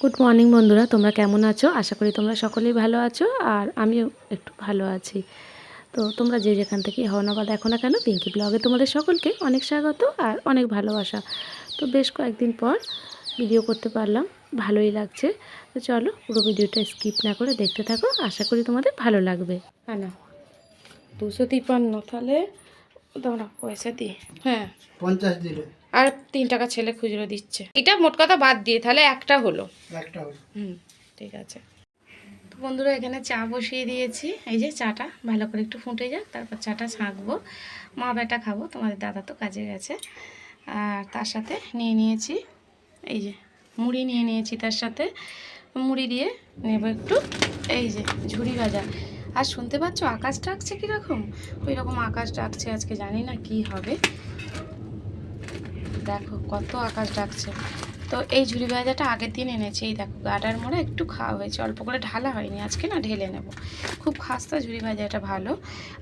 Good morning বন্ধুরা। তোমরা কেমন আছো? আশা করি তোমরা সকলেই ভালো আছো আর আমিও একটু ভালো আছি। তো তোমরা যে যেখান থেকে হও না বা দেখো না কেন পিঙ্কি ব্লগে তোমাদের সকলকে অনেক স্বাগত আর অনেক ভালোবাসা। তো বেশ কয়েকদিন পর ভিডিও করতে পারলাম ভালোই লাগছে। তো চলো পুরো ভিডিওটা স্কিপ না করে দেখতে থাকো আশা করি তোমাদের ভালো লাগবে। হ্যাঁ না। দুশো তিপ্পান্ন তাহলে তোমরা পয়সা দিই। হ্যাঁ। পঞ্চাশ দিলে। আর তিন টাকা ছেলে খুচরো দিচ্ছে। এটা মোট কথা বাদ দিয়ে তাহলে একটা হলো। একটা হলো। হুম ঠিক আছে। তো বন্ধুরা এখানে চা বসিয়ে দিয়েছি। এই যে চাটা ভালো করে একটু ফুটে যাক তারপর চাটা ছাঁকবো। মা বেটা খাব তোমাদের দাদা তো কাজে গেছে। আর তার সাথে নিয়ে নিয়েছি এই যে মুড়ি নিয়ে নিয়েছি তার সাথে। মুড়ি দিয়ে নেব একটু এই যে ঝুড়ি ভাজা। আর শুনতে পাচ্ছ আকাশ ডাকছে কীরকম? ওই রকম আকাশ ডাকছে আজকে জানি না কি হবে। দেখো কত আকাশ ডাকছে। তো এই ঝুড়ি ভাজাটা আগের দিন এনেছি, এই দেখো গাডার মোড়ে একটু খাওয়া হয়েছে, অল্প করে ঢালা হয়নি, আজকে না ঢেলে নেব। খুব খাস্তা ঝুড়ি ভাজাটা ভালো।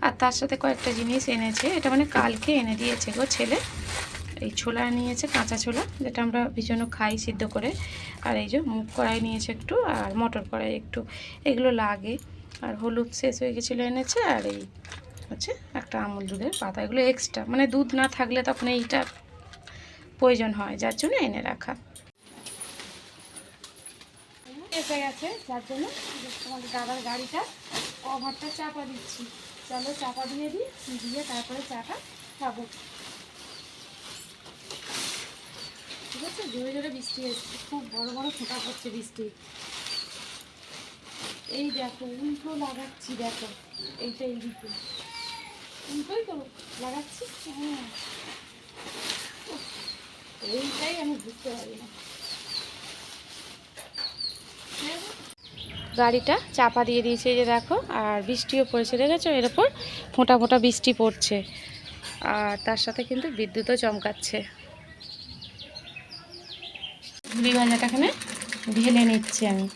আর তার সাথে কয়েকটা জিনিস এনেছে, এটা মানে কালকে এনে দিয়েছে গো ছেলে। এই ছোলা নিয়েছে, কাঁচা ছোলা, যেটা আমরা ভীষণ খাই সিদ্ধ করে। আর এই যে মুখ কড়াই নিয়েছে একটু, আর মটর কড়াই একটু, এগুলো লাগে। আর হলুদ শেষ হয়ে গেছিল এনেছে, আর এই হচ্ছে একটা আমুল দুধের পাতা, এগুলো এক্সট্রা মানে দুধ না থাকলে তখন এইটা প্রয়োজন হয়, যার জন্য এনে রাখা। এসে গেছে, যার জন্য তোমাদের দাদার গাড়িটা কভারটা চাপা দিচ্ছি। চলো চাপা দিয়ে দিই, দিয়ে তারপরে চাটা খাব। ঠিক আছে? জোরে জোরে বৃষ্টি এসছে। খুব বড় বড় ফোঁটা পড়ছে বৃষ্টি। এই দেখো, উল্টো লাগাচ্ছি, দেখো। এইটা এই দিকে উল্টোই তো লাগাচ্ছি? হ্যাঁ। না। গাড়িটা চাপা দিয়ে দিয়েছে যে দেখো, আর বৃষ্টিও পড়েছে, দেখেছ? এর ওপর ফোঁটা ফোঁটা বৃষ্টি পড়ছে। আর তার সাথে কিন্তু বিদ্যুৎও চমকাচ্ছে। ঝুড়ি ভাজাটা এখানে ঢেলে নিচ্ছি আমি।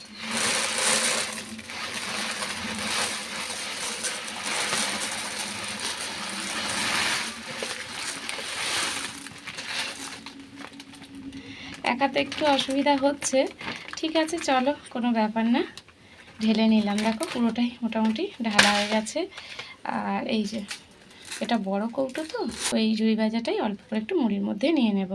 একাতে একটু অসুবিধা হচ্ছে। ঠিক আছে, চলো, কোনো ব্যাপার না। ঢেলে নিলাম। দেখো, পুরোটাই মোটামুটি ঢালা হয়ে গেছে। আর এই যে, এটা বড় কৌটো তো, ওই জুই ভাজাটাই অল্প করে একটু মুড়ির মধ্যে নিয়ে নেব।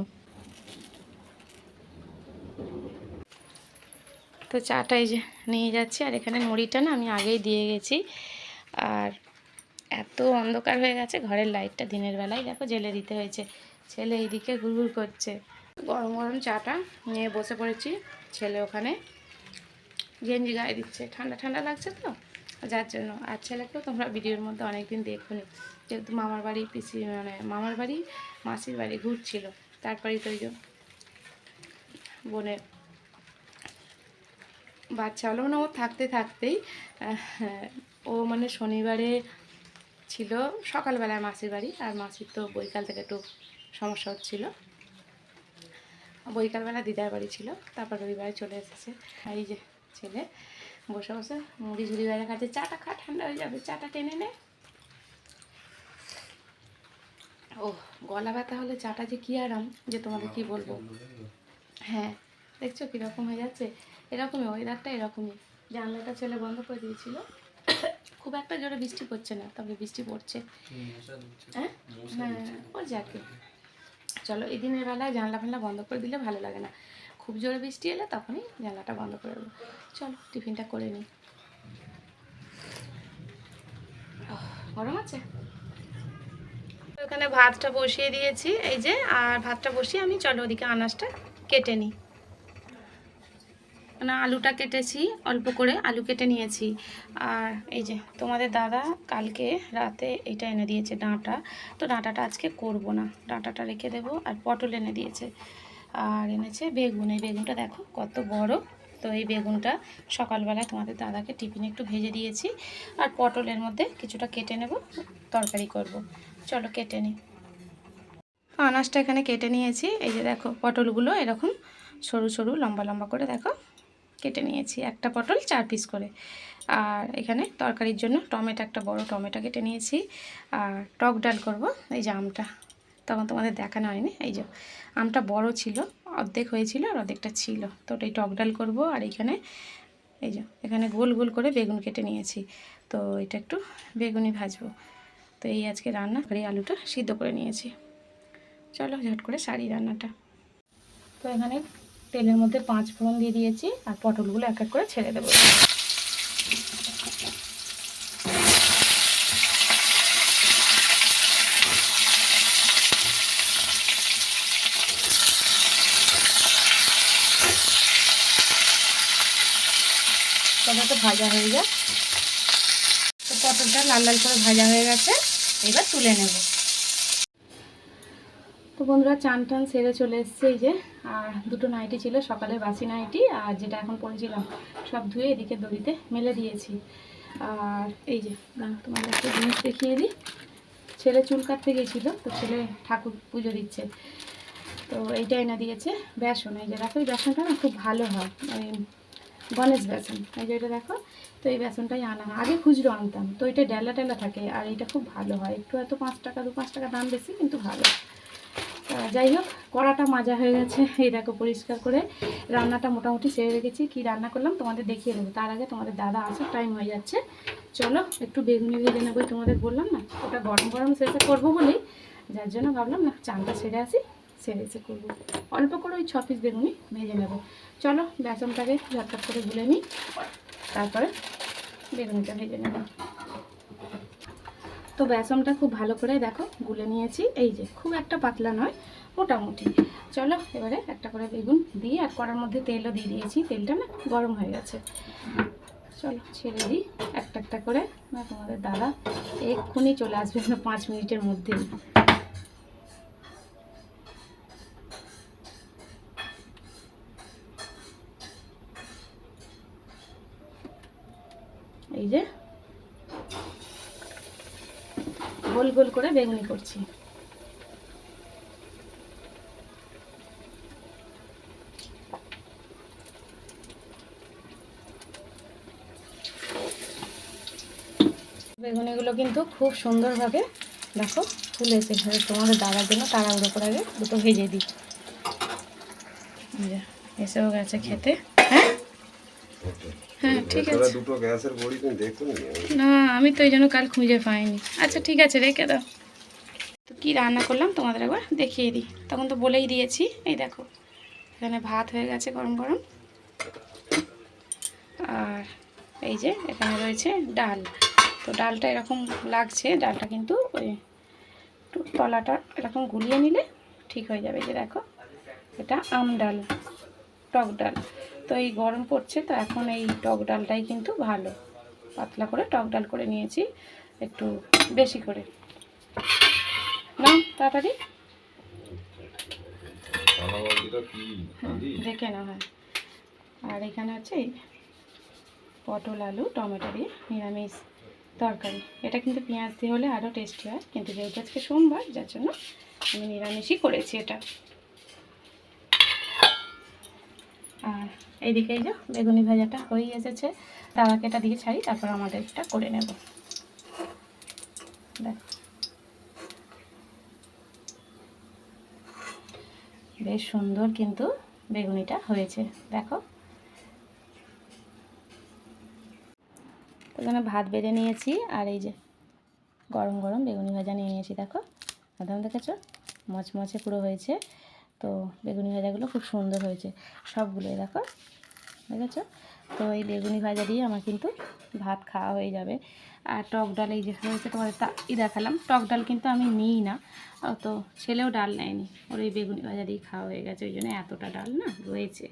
তো চাটা এই যে নিয়ে যাচ্ছি, আর এখানে মুড়িটা না আমি আগেই দিয়ে গেছি। আর এত অন্ধকার হয়ে গেছে, ঘরের লাইটটা দিনের বেলায়। দেখো, জেলে দিতে হয়েছে। ছেলে এইদিকে ঘুরঘুর করছে। গরম গরম চাটা নিয়ে বসে পড়েছি ছেলে ওখানে। গেঞ্জি গায়ে দিচ্ছে। ঠান্ডা ঠান্ডা লাগছে তো? যার জন্য। আর ছেলেকেও তোমরা ভিডিওর মধ্যে অনেকদিন দেখো নি যেহেতু মামার বাড়ি পিসি মানে মামার বাড়ি, মাসির বাড়ি ঘুরছিল। তারপরেই তো ওই যে বোনের বাচ্চা হলো। মানে ও থাকতে থাকতেই ও মানে শনিবারে ছিল সকালবেলায় মাসির বাড়ি। আর মাসির তো বৈকাল থেকে একটু সমস্যা হচ্ছিল। বৈকালবেলা দিদার বাড়ি ছিল তারপর রবিবারে চলে এসেছে। এই যে ছেলে বসে বসে মুড়ি ঝুড়ি বেড়া খাচ্ছে। চাটা খা ঠান্ডা হয়ে যাবে চাটা টেনে নে। ও গলা ব্যথা হলে চাটা যে কী আরাম যে তোমাদের কি বলব? হ্যাঁ দেখছ কীরকম হয়ে যাচ্ছে? এরকমই ওয়েদারটা এরকমই। জানলাটা ছেলে বন্ধ করে দিয়েছিল। খুব একটা জোরে বৃষ্টি পড়ছে না তবে বৃষ্টি পড়ছে। হ্যাঁ হ্যাঁ ও যাকে। চলো, এই দিনের বেলায় জানলা ফানলা বন্ধ করে দিলে ভালো লাগে না। খুব জোরে বৃষ্টি এলে তখনই জানলাটা বন্ধ করে দেবো। চলো, টিফিনটা করে নিই। গরম আছে? ওখানে ভাতটা বসিয়ে দিয়েছি, এই যে, আর ভাতটা বসিয়ে আমি চলো ওদিকে আনাজটা কেটে নিই। মানে আলুটা কেটেছি, অল্প করে আলু কেটে নিয়েছি। আর এই যে তোমাদের দাদা কালকে রাতে এটা এনে দিয়েছে ডাঁটা। তো ডাঁটাটা আজকে করব না। ডাঁটাটা রেখে দেবো আর পটল এনে দিয়েছে। আর এনেছে বেগুন। এই বেগুনটা দেখো কত বড়। তো এই বেগুনটা সকালবেলায় তোমাদের দাদাকে টিফিনে একটু ভেজে দিয়েছি। আর পটলের মধ্যে কিছুটা কেটে নেব, তরকারি করব। চলো কেটে নিই। আনাজটা এখানে কেটে নিয়েছি। এই যে দেখো পটলগুলো এরকম সরু সরু লম্বা লম্বা করে দেখো। কেটে নিয়েছি একটা পটল, চার পিস করে। আর এখানে তরকারির জন্য টমেটো, একটা বড় টমেটো কেটে নিয়েছি। আর টক ডাল করব, এই যে আমটা। তখন তোমাদের দেখানো হয়নি, এই যে আমটা বড় ছিল, অর্ধেক হয়েছিল আর অর্ধেকটা ছিল। তো ওটাই টক ডাল করব আর এইখানে এই যে এখানে গোল গোল করে বেগুন কেটে নিয়েছি। তো এটা একটু বেগুনি ভাজবো। তো এই আজকে রান্না করে আলুটা সিদ্ধ করে নিয়েছি। চলো ঝট করে সারি রান্নাটা। তো এখানে তেলের মধ্যে পাঁচ ফোড়ন দিয়ে দিয়েছি আর পটলগুলো এক এক করে ছেড়ে দেবো। ভাজা হয়ে যায় তো পটলটা লাল লাল করে ভাজা হয়ে গেছে। এবার তুলে নেব। তো বন্ধুরা চান টান সেরে চলে এসছে এই যে, আর দুটো নাইটি ছিল সকালের বাসি নাইটি আর যেটা এখন পরেছিলাম, সব ধুয়ে এদিকে দড়িতে মেলে দিয়েছি। আর এই যে তোমাদের একটা জিনিস দেখিয়ে দিই। ছেলে চুল কাটতে গেছিল, তো ছেলে ঠাকুর পুজো দিচ্ছে। তো এইটা এনে দিয়েছে বেসন, এই যে দেখো এই বেসনটা না খুব ভালো হয় ওই গণেশ বেসন, এই যে এটা দেখো, তো এই বেসনটাই আনা হয়। আগে খুচরো আনতাম, তো এটা ডেলা ডেলা থাকে, আর এটা খুব ভালো হয়। একটু হয়তো পাঁচ টাকা দু পাঁচ টাকা দাম বেশি, কিন্তু ভালো। যাই হোক, কড়াটা মাজা হয়ে গেছে। এই দেখো, পরিষ্কার করে রান্নাটা মোটামুটি সেরে রেখেছি। কি রান্না করলাম তোমাদের দেখিয়ে দেবো। তার আগে তোমাদের দাদা আসার টাইম হয়ে যাচ্ছে। চলো, একটু বেগুনি ভেজে নেব তোমাদের বললাম না? ওটা গরম গরম শেষে করব বলেই। যার জন্য ভাবলাম, না, চানটা সেরে আসি, সেরে এসে করব। অল্প করে ওই ছ পিস বেগুনি ভেজে নেব। চলো, বেসনটাকে ঝটপট করে গুলে নিই। তারপরে বেগুনিটা ভেজে নেব। তো বেসনটা খুব ভালো করে দেখো গুলে নিয়েছি। এই যে, খুব একটা পাতলা নয় মোটামুটি চলো এবারে একটা করে বেগুন দিয়ে আর কড়ার মধ্যে তেলও দিয়ে দিয়েছি। তেলটা না গরম হয়ে গেছে। চলো ছেড়ে দিই। একটা একটা করে। তোমাদের দাদা এক্ষুনি চলে আসবে পাঁচ মিনিটের মধ্যেই এই যে গোল গোল করে বেগুনি করছি। বেগুনিগুলো কিন্তু খুব সুন্দরভাবে দেখো ফুলেছে এবার তোমাদের দাদার জন্য তাড়াহুড়ো করে আগে দুটো ভেজে দিই। এসেও গেছে খেতে। হ্যাঁ? হ্যাঁ ঠিক আছে। দুটো গ্যাসের বড়ি না আমি তো এই জন্য কাল খুঁজে পাইনি। আচ্ছা ঠিক আছে রেখে দাও। কী রান্না করলাম তোমাদের একবার দেখিয়ে দিই। তখন তো বলেই দিয়েছি। এই দেখো, এখানে ভাত হয়ে গেছে গরম গরম। আর এই যে এখানে রয়েছে ডাল। তো ডালটা এরকম লাগছে, ডালটা কিন্তু ওই তলাটা এরকম গুলিয়ে নিলে ঠিক হয়ে যাবে। যে দেখো, এটা আম ডাল, টক ডাল। তো এই গরম পড়ছে, তো এখন এই টক ডালটাই কিন্তু ভালো। পাতলা করে টক ডাল করে নিয়েছি, একটু বেশি করে। না তাড়াতাড়ি। দেখে না হয়। আর এখানে হচ্ছে পটল আলু টমেটো দিয়ে নিরামিষ তরকারি। এটা কিন্তু পেঁয়াজ দিয়ে হলে আরও টেস্টি হয়। কিন্তু যেহেতু আজকে সোমবার যার জন্য আমি নিরামিষই করেছি এটা। আর এইদিকে এই যে বেগুনি ভাজাটা হয়েই এসেছে। এটা দিয়ে ছাড়ি তারপর আমাদের এটা করে নেব। দেখ। বেশ সুন্দর কিন্তু বেগুনিটা হয়েছে, দেখো। এখানে ভাত বেড়ে নিয়েছি, আর এই যে গরম গরম বেগুনি ভাজা নিয়ে নিয়েছি, দেখো। একদম দেখেছ? মচমচে পুরো হয়েছে, তো বেগুনি ভাজাগুলো খুব সুন্দর হয়েছে, সবগুলোই, দেখো। দেখেছ? তো এই বেগুনি ভাজা দিয়ে আমার কিন্তু ভাত খাওয়া হয়ে যাবে। আর টক ডাল এই যে হয়েছে তোমাদের তা ই দেখালাম। টক ডাল কিন্তু আমি নিই না। তো ছেলেও ডাল নেয়নি। ওর এই বেগুনি দিয়ে খাওয়া হয়ে গেছে, ওই জন্য এতটা ডাল না রয়েছে।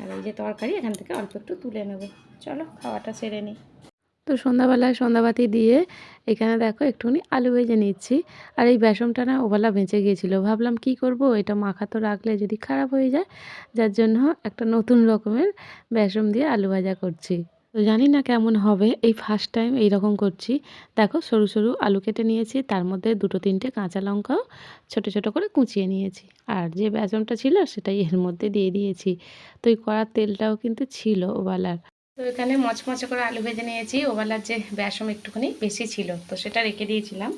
আর এই যে তরকারি, এখান থেকে অল্প একটু তুলে নেব। চলো, খাওয়াটা সেরে নিই। তো সন্ধ্যাবেলায় সন্ধ্যাবাতি দিয়ে এখানে দেখো, একটুখানি আলু ভেজে নিচ্ছি। আর এই বেসনটা না ওবেলা বেঁচে গিয়েছিল। ভাবলাম কি করব? এটা মাখা তো রাখলে যদি খারাপ হয়ে যায়, যার জন্য একটা নতুন রকমের বেসন দিয়ে আলু ভাজা করছি। তো জানি না কেমন হবে, এই ফার্স্ট টাইম এইরকম করছি। দেখো সরু সরু আলু কেটে নিয়েছি, তার মধ্যে দুটো তিনটে কাঁচা লঙ্কাও ছোট ছোট করে কুচিয়ে নিয়েছি। আর যে বেসনটা ছিল সেটাই এর মধ্যে দিয়ে দিয়েছি। তো এই কড়ার তেলটাও কিন্তু ছিল ওবেলার তো এখানে মচমচে করে আলু ভেজে নিয়েছি ওবেলার যে বেসম একটুখানি বেশি ছিল, তো সেটা রেখে দিয়েছিলাম।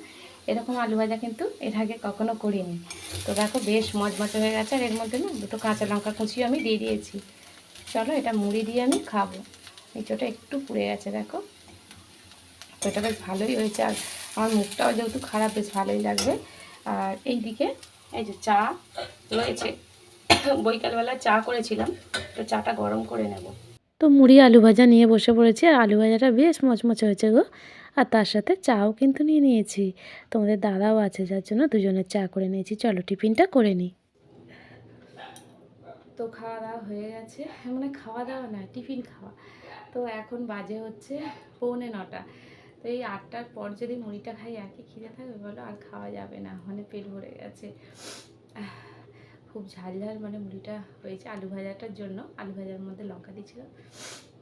এরকম আলু ভাজা কিন্তু এর আগে কখনো করিনি। তো দেখো বেশ মজমচে হয়ে গেছে, আর এর মধ্যে না দুটো কাঁচা লঙ্কা কুচিও আমি দিয়ে দিয়েছি। চলো এটা মুড়ি দিয়ে আমি খাব। এঁচোটা একটু পুড়ে গেছে দেখো। তো এটা বেশ ভালোই হয়েছে আর আমার মুখটাও যেহেতু খারাপ বেশ ভালোই লাগবে। আর এইদিকে এই যে চা রয়েছে বৈকালবেলা চা করেছিলাম তো চাটা গরম করে নেব। তো মুড়ি আলু ভাজা নিয়ে বসে পড়েছি আর আলু ভাজাটা বেশ মচমচে হয়েছে গো। আর তার সাথে চাও কিন্তু নিয়ে নিয়েছি তোমাদের দাদাও আছে যার জন্য দুজনের চা করে নিয়েছি। চলো টিফিনটা করে নিই। তো খাওয়া দাওয়া হয়ে গেছে মানে খাওয়া দাওয়া না টিফিন খাওয়া। তো এখন বাজে হচ্ছে পৌনে নটা। তো এই আটটার পর যদি মুড়িটা খাই একই খিদে থাকবে বলো? আর খাওয়া যাবে না মানে পেট ভরে গেছে। খুব ঝাল ঝাল মানে মুড়িটা হয়েছে আলু ভাজাটার জন্য। আলু ভাজার মধ্যে লঙ্কা দিয়েছিল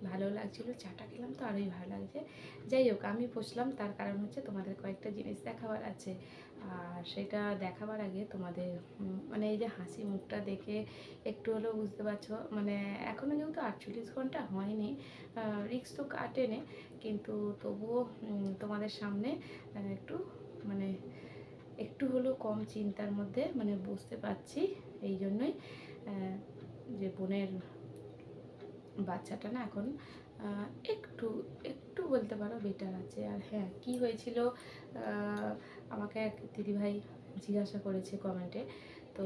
ভালো লাগছিল। চাটা খেলাম তো আরোই ভালো লাগছে। যাই হোক, আমি বসলাম তার কারণ হচ্ছে তোমাদের কয়েকটা জিনিস দেখাবার আছে। আর সেটা দেখাবার আগে তোমাদের মানে এই যে হাসি মুখটা দেখে একটু হলেও বুঝতে পারছ মানে এখনও যেহেতু আটচল্লিশ ঘণ্টা হয়নি রিক্স তো কাটেনি, কিন্তু তবুও তোমাদের সামনে একটু মানে একটু হলেও কম চিন্তার মধ্যে মানে বুঝতে পারছি এই জন্যই যে বোনের বাচ্চাটা না এখন একটু একটু বলতে পারো বেটার আছে। আর হ্যাঁ কি হয়েছিল আমাকে এক দিদিভাই জিজ্ঞাসা করেছে কমেন্টে তো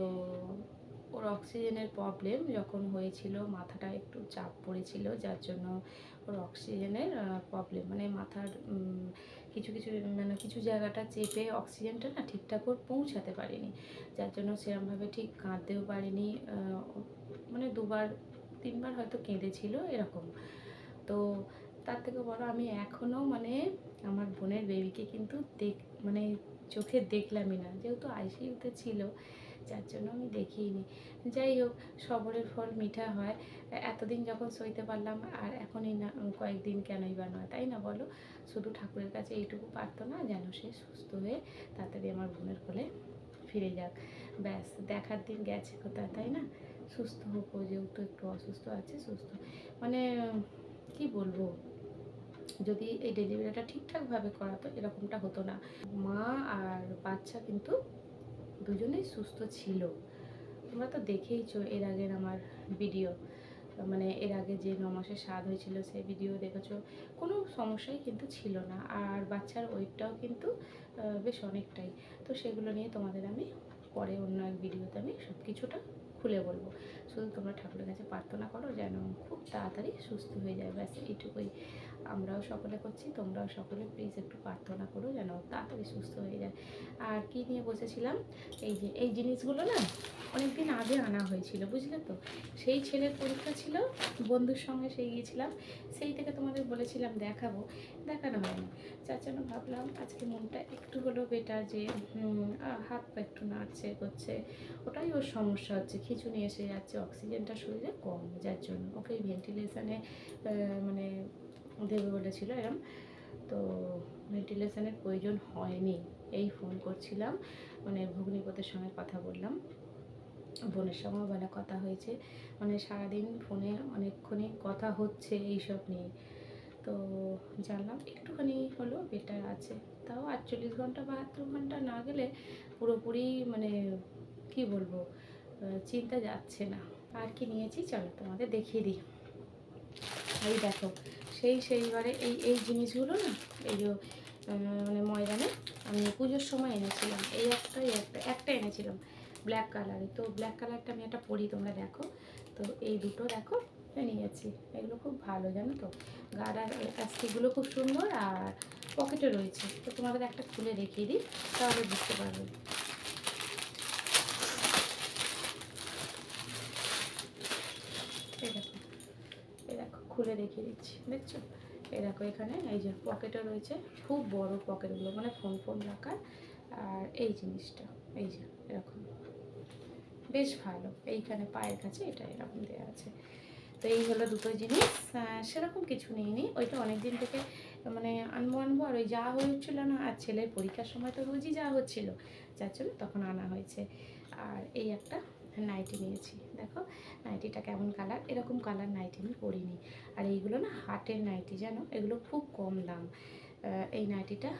ওর অক্সিজেনের প্রবলেম যখন হয়েছিল, মাথাটা একটু চাপ পড়েছিল, যার জন্য ওর অক্সিজেনের প্রবলেম মানে মাথার কিছু কিছু মানে কিছু জায়গাটা চেপে অক্সিজেনটা না ঠিকঠাক ওর পৌঁছাতে পারেনি। যার জন্য সেরকমভাবে ঠিক কাঁদতেও পারেনি মানে দুবার, তিনবার হয়তো কেঁদেছিল এরকম। তো তার থেকে বড় আমি এখনও মানে আমার বোনের বেবিকে কিন্তু দেখ মানে চোখে দেখলামই না। যেহেতু আইসিইউতে ছিল, যার জন্য আমি দেখিনি। যাই হোক, সবরের ফল মিঠা হয়। এতদিন যখন সইতে পারলাম, আর এখনই না, কয়েকদিন কেনই বা নয়, তাই না বলো? শুধু ঠাকুরের কাছে এইটুকু পারতো না যেন সে সুস্থ হয়ে তাড়াতাড়ি আমার বোনের কোলে ফিরে যাক। ব্যাস, দেখার দিন গেছে কোথায়, তাই না? সুস্থ হোক যেহেতু একটু অসুস্থ আছে, সুস্থ। মানে কি বলব? যদি এই ডেলিভারিটা ঠিকঠাকভাবে করাতো, এরকমটা হতো না। মা আর বাচ্চা কিন্তু দুজনেই সুস্থ ছিল। তোমরা তো দেখেইছো এর আগের আমার ভিডিও মানে এর আগে যে ন মাসের স্বাদ হয়েছিল, সেই ভিডিও দেখেছ। কোনো সমস্যাই কিন্তু ছিল না। আর বাচ্চার ওয়েটটাও কিন্তু বেশ অনেকটাই। তো সেগুলো নিয়ে তোমাদের আমি পরে অন্য এক ভিডিওতে আমি সব কিছুটা খুলে বলব। শুধু তোমরা ঠাকুরের কাছে প্রার্থনা করো যেন খুব তাড়াতাড়ি সুস্থ হয়ে যায়। ব্যাস, এইটুকুই। আমরাও সকলে করছি, তোমরাও সকলে প্লিজ একটু প্রার্থনা করো যেন তাড়াতাড়ি সুস্থ হয়ে যায়। আর কি নিয়ে বসেছিলাম? এই যে, এই জিনিসগুলো না অনেক দিন আগে আনা হয়েছিল, বুঝলে তো? সেই ছেলের পরীক্ষা ছিল, বন্ধুর সঙ্গে সেই গিয়েছিলাম, সেই থেকে তোমাদের বলেছিলাম দেখাবো, দেখানো হয়নি। যার জন্য ভাবলাম আজকে মনটা একটু হলেও বেটার যে হাত পা একটু নাড়ছে, করছে, ওটাই ওর সমস্যা হচ্ছে, খিচুনি এসে যাচ্ছে অক্সিজেনটা শরীরে কম, যার জন্য। ওকে ভেন্টিলেশনে মানে দেবে বলেছিল এরম। তো ভেন্টিলেশনের প্রয়োজন হয়নি, এই ফোন করছিলাম। মানে ভগ্নিপতির সঙ্গে কথা বললাম। বোনের সঙ্গেও বেলা কথা হয়েছে। মানে সারাদিন ফোনে অনেকক্ষণই কথা হচ্ছে এইসব নিয়ে। তো জানলাম একটুখানি হলো, বেটার আছে। তাও আটচল্লিশ ঘণ্টা, বাহাত্তর ঘণ্টা না গেলে পুরোপুরি মানে কি বলব চিন্তা যাচ্ছে না। আর কি নিয়েছি? চলো তোমাদের দেখিয়ে দিই। এই দেখো সেই সেইবারে এই এই জিনিসগুলো না, এই যে মানে ময়দানে আমি পুজোর সময় এনেছিলাম। এই একটা একটা একটা এনেছিলাম ব্ল্যাক কালারে তো ব্ল্যাক কালারটা আমি একটা পরি, তোমরা দেখো। তো এই দুটো দেখো নিয়েছি এগুলো খুব ভালো, জানো তো? গাড়ার অ্যাস্টিকগুলো খুব সুন্দর আর পকেটে রয়েছে। তো তোমাদের একটা খুলে দেখিয়ে দিই, তাহলে বুঝতে পারবে এই দেখো এই দেখো খুলে রেখে দিচ্ছি, দেখছ? এই দেখো এখানে, এই যে পকেটও রয়েছে, খুব বড় পকেটগুলো মানে ফোন ফোন রাখার। আর এই জিনিসটা, এই যে, এরকম। বেশ ভালো, এইখানে পায়ের কাছে এটা এরকম দেওয়া আছে। তো এই হলো দুটো জিনিস সেরকম কিছু নিইনি। ওইটা অনেক দিন থেকে মানে আনব আনব, আর ওই যাওয়া হচ্ছিল না, আর ছেলের পরীক্ষার সময় তো রোজই যা হচ্ছিল, যার জন্য তখন আনা হয়েছে। আর এই একটা নাইটি নিয়েছি। দেখো নাইটিটা কেমন কালার এরকম কালার নাইটি আমি পরিনি। আর এইগুলো না হাটের নাইটি জানো? এগুলো খুব কম দাম। এই নাইটিটা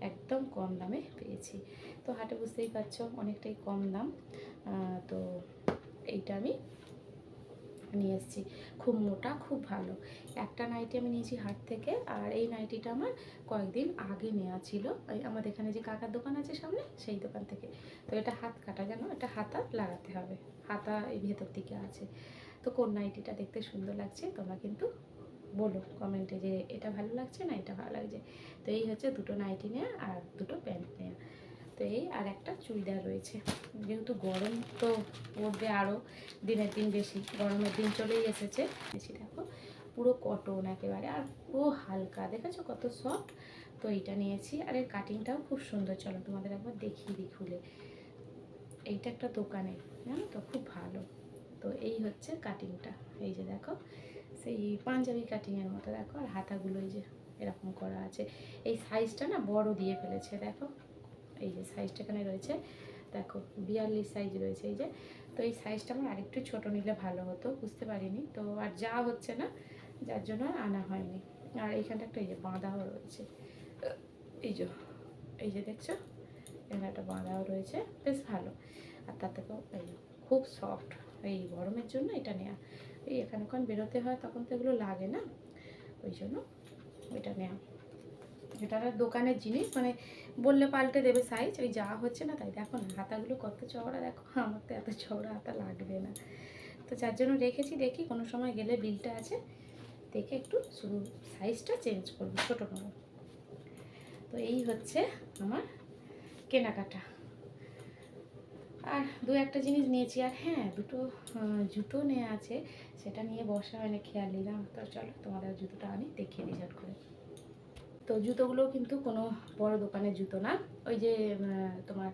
একদম কম দামে পেয়েছি। তো হাটে বুঝতেই পারছ, অনেকটাই কম দাম। তো এইটা আমি নিয়ে এসেছি। খুব মোটা, খুব ভালো। একটা নাইটি আমি নিয়েছি হাট থেকে, আর এই নাইটিটা আমার কয়েকদিন আগে নেওয়া ছিল। আমাদের এখানে যে কাকার দোকান আছে সামনে, সেই দোকান থেকে। তো এটা হাত কাটা যেন এটা হাতা লাগাতে হবে। হাতা এই ভেতর দিকে আছে। তো কোন নাইটিটা দেখতে সুন্দর লাগছে, তোমরা কিন্তু বলো কমেন্টে যে এটা ভালো লাগছে না এটা ভালো লাগছে। তো এই হচ্ছে দুটো নাইটি নেওয়া আর দুটো প্যান্ট নেওয়া তো এই আর একটা চুড়িদার রয়েছে। যেহেতু গরম তো পড়বে আরও দিনের দিন বেশি, গরমের দিন চলেই এসেছে। বেশি দেখো, পুরো কটন একেবারে, আর পুরো হালকা। দেখেছ কত সফট তো এইটা নিয়েছি, আর এর কাটিংটাও খুব সুন্দর। চলো তোমাদের একবার দেখিয়ে দিই খুলে। এইটা একটা দোকানে জানো তো? খুব ভালো। তো এই হচ্ছে কাটিংটা এই যে দেখো, সেই পাঞ্জাবি কাটিংয়ের মতো। দেখো, আর হাতাগুলো এই যে এরকম করা আছে। এই সাইজটা না বড় দিয়ে ফেলেছে, দেখো। এই যে সাইজটা এখানে রয়েছে। দেখো, বিয়াল্লিশ সাইজ রয়েছে এই যে। তো এই সাইজটা আমার আরেকটু ছোট নিলে ভালো হতো, বুঝতে পারিনি। তো আর যা হচ্ছে না, যার জন্য আনা হয়নি। আর এইখানটা একটা এই যে বাঁধাও রয়েছে। এই যে এই যে দেখছ, এখানে একটা বাঁধাও রয়েছে। বেশ ভালো। আর তার থেকেও এই খুব সফট এই গরমের জন্য এটা নেওয়া এই এখানে যখন বেরোতে হয় তখন তো এগুলো লাগে না। ওই জন্য এটা নেওয়া এটা দোকানের জিনিস। মানে বললে পাল্টে দেবে সাইজ ওই যা হচ্ছে না তাই। দেখো না, হাতাগুলো কত চওড়া, দেখো, আমার তো এত চওড়া হাতা লাগবে না। তো যার জন্য রেখেছি, দেখি কোনো সময় গেলে বিলটা আছে। দেখে একটু শুধু সাইজটা চেঞ্জ করব, ছোটো নেব তো এই হচ্ছে আমার কেনাকাটা। আর দু একটা জিনিস নিয়েছি, আর হ্যাঁ দুটো জুতো নেওয়া আছে, সেটা নিয়ে বসা হয়নি খেয়াল নিলাম। তো চলো তোমাদের জুতোটা আমি দেখিয়ে দিই করে। তো জুতোগুলো কিন্তু কোনো বড় দোকানের জুতো না। ওই যে তোমার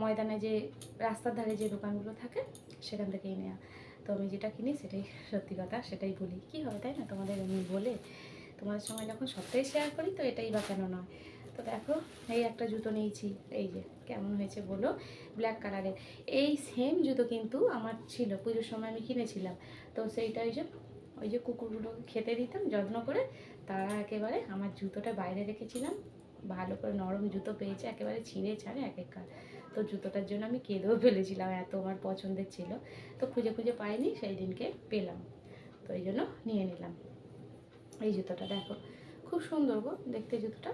ময়দানে যে, রাস্তার ধারে যে দোকানগুলো থাকে, সেখান থেকেই নেওয়া তো আমি যেটা কিনি সেটাই সত্যি কথা, সেটাই বলি। কি হয় তাই না? তোমাদের আমি বলে তোমাদের সঙ্গে যখন সবটাই শেয়ার করি, তো এটাই বা কেন নয়? তো দেখো, এই একটা জুতো নিয়েছি। এই যে, কেমন হয়েছে বলো? ব্ল্যাক কালারের এই সেম জুতো কিন্তু আমার ছিল, পুজোর সময় আমি কিনেছিলাম। তো সেইটা ওই যে ওই যে কুকুরগুলোকে খেতে দিতাম, যত্ন করে। তারা একেবারে আমার জুতোটা বাইরে রেখেছিলাম। ভালো করে নরম জুতো পেয়েছে, একেবারে ছিঁড়ে ছাড়ে এক এক তো জুতোটার জন্য আমি কেঁদেও ফেলেছিলাম, এত আমার পছন্দের ছিল। তো খুঁজে খুঁজে পাইনি, সেই দিনকে পেলাম। তো এই জন্য নিয়ে নিলাম। এই জুতোটা দেখো, খুব সুন্দর গো দেখতে জুতোটা।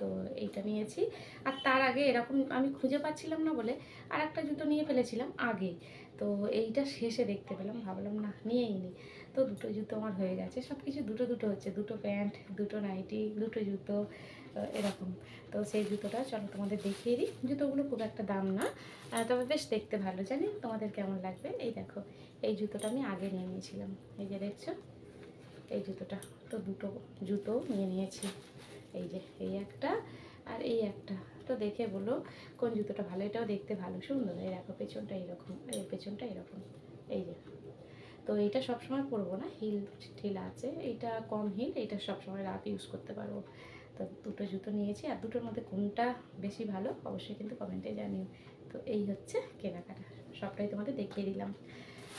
তো এইটা নিয়েছি। আর তার আগে এরকম আমি খুঁজে পাচ্ছিলাম না বলে আর একটা জুতো নিয়ে ফেলেছিলাম আগে। তো এইটা শেষে দেখতে পেলাম, ভাবলাম না, নিয়েই নি। তো দুটো জুতো আমার হয়ে গেছে। সব কিছু দুটো দুটো হচ্ছে, দুটো প্যান্ট, দুটো নাইটি, দুটো জুতো এরকম। তো সেই জুতোটা চলো তোমাদের দেখিয়ে দিই। জুতোগুলো খুব একটা দাম না তবে বেশ দেখতে ভালো, জানি তোমাদের কেমন লাগবে। এই দেখো, এই জুতোটা আমি আগে নিয়ে নিয়েছিলাম। এই যে দেখছ, এই জুতোটা। তো দুটো জুতো নিয়ে নিয়েছি। এই যে, এই একটা আর এই একটা। তো দেখে বলো কোন জুতোটা ভালো, এটাও দেখতে ভালো, সুন্দর। এই দেখো, পেছনটা এরকম, এই পেছনটা এরকম। এই যে তো এইটা সবসময় পরবো না, হিল ঠিল আছে এইটা কম হিল এইটা সবসময় রাত ইউজ করতে পারব। তো দুটো জুতো নিয়েছি, আর দুটোর মধ্যে কোনটা বেশি ভালো অবশ্যই কিন্তু কমেন্টে জানিও। তো এই হচ্ছে কেনাকাটা, সবটাই তোমাদের দেখিয়ে দিলাম।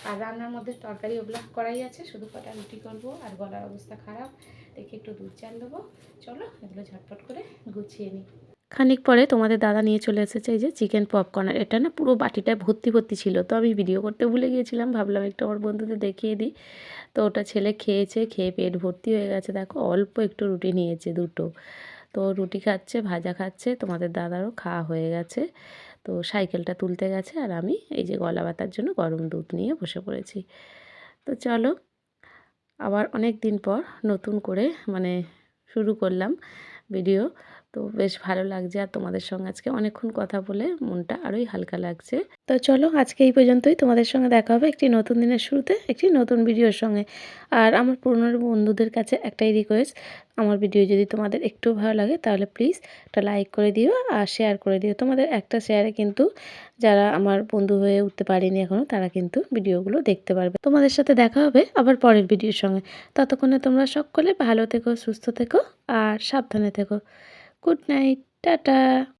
আর রান্নার মধ্যে তরকারি ওগুলো করাই আছে, শুধু কটা রুটি করব, আর গলার অবস্থা খারাপ, দেখে একটু দুধ চাল দেবো। চলো এগুলো ঝটপট করে গুছিয়ে নিই। খানিক পরে তোমাদের দাদা নিয়ে চলে এসেছে এই যে চিকেন পপকর্ন এটা না পুরো বাটিটা ভর্তি ভর্তি ছিল। তো আমি ভিডিও করতে ভুলে গিয়েছিলাম, ভাবলাম একটু আমার বন্ধুদের দেখিয়ে দিই। তো ওটা ছেলে খেয়েছে, খেয়ে পেট ভর্তি হয়ে গেছে। দেখো, অল্প একটু রুটি নিয়েছে দুটো। তো রুটি খাচ্ছে, ভাজা খাচ্ছে, তোমাদের দাদারও খাওয়া হয়ে গেছে। তো সাইকেলটা তুলতে গেছে আর আমি এই যে গলা ব্যথার জন্য গরম দুধ নিয়ে বসে পড়েছি। তো চলো, আবার অনেক দিন পর নতুন করে মানে শুরু করলাম ভিডিও তো বেশ ভালো লাগছে। আর তোমাদের সঙ্গে আজকে অনেকক্ষণ কথা বলে মনটা আরোই হালকা লাগছে। তো চলো আজকে এই পর্যন্তই। তোমাদের সঙ্গে দেখা হবে একটি নতুন দিনের শুরুতে, একটি নতুন ভিডিওর সঙ্গে। আর আমার পুরনো বন্ধুদের কাছে একটাই রিকোয়েস্ট আমার ভিডিও যদি তোমাদের একটু ভালো লাগে তাহলে প্লিজ একটা লাইক করে দিও আর শেয়ার করে দিও। তোমাদের একটা শেয়ারে কিন্তু যারা আমার বন্ধু হয়ে উঠতে পারেনি এখনও তারা কিন্তু ভিডিওগুলো দেখতে পারবে। তোমাদের সাথে দেখা হবে আবার পরের ভিডিওর সঙ্গে। ততক্ষণে তোমরা সকলে ভালো থেকো, সুস্থ থেকো আর সাবধানে থেকো। Good night tata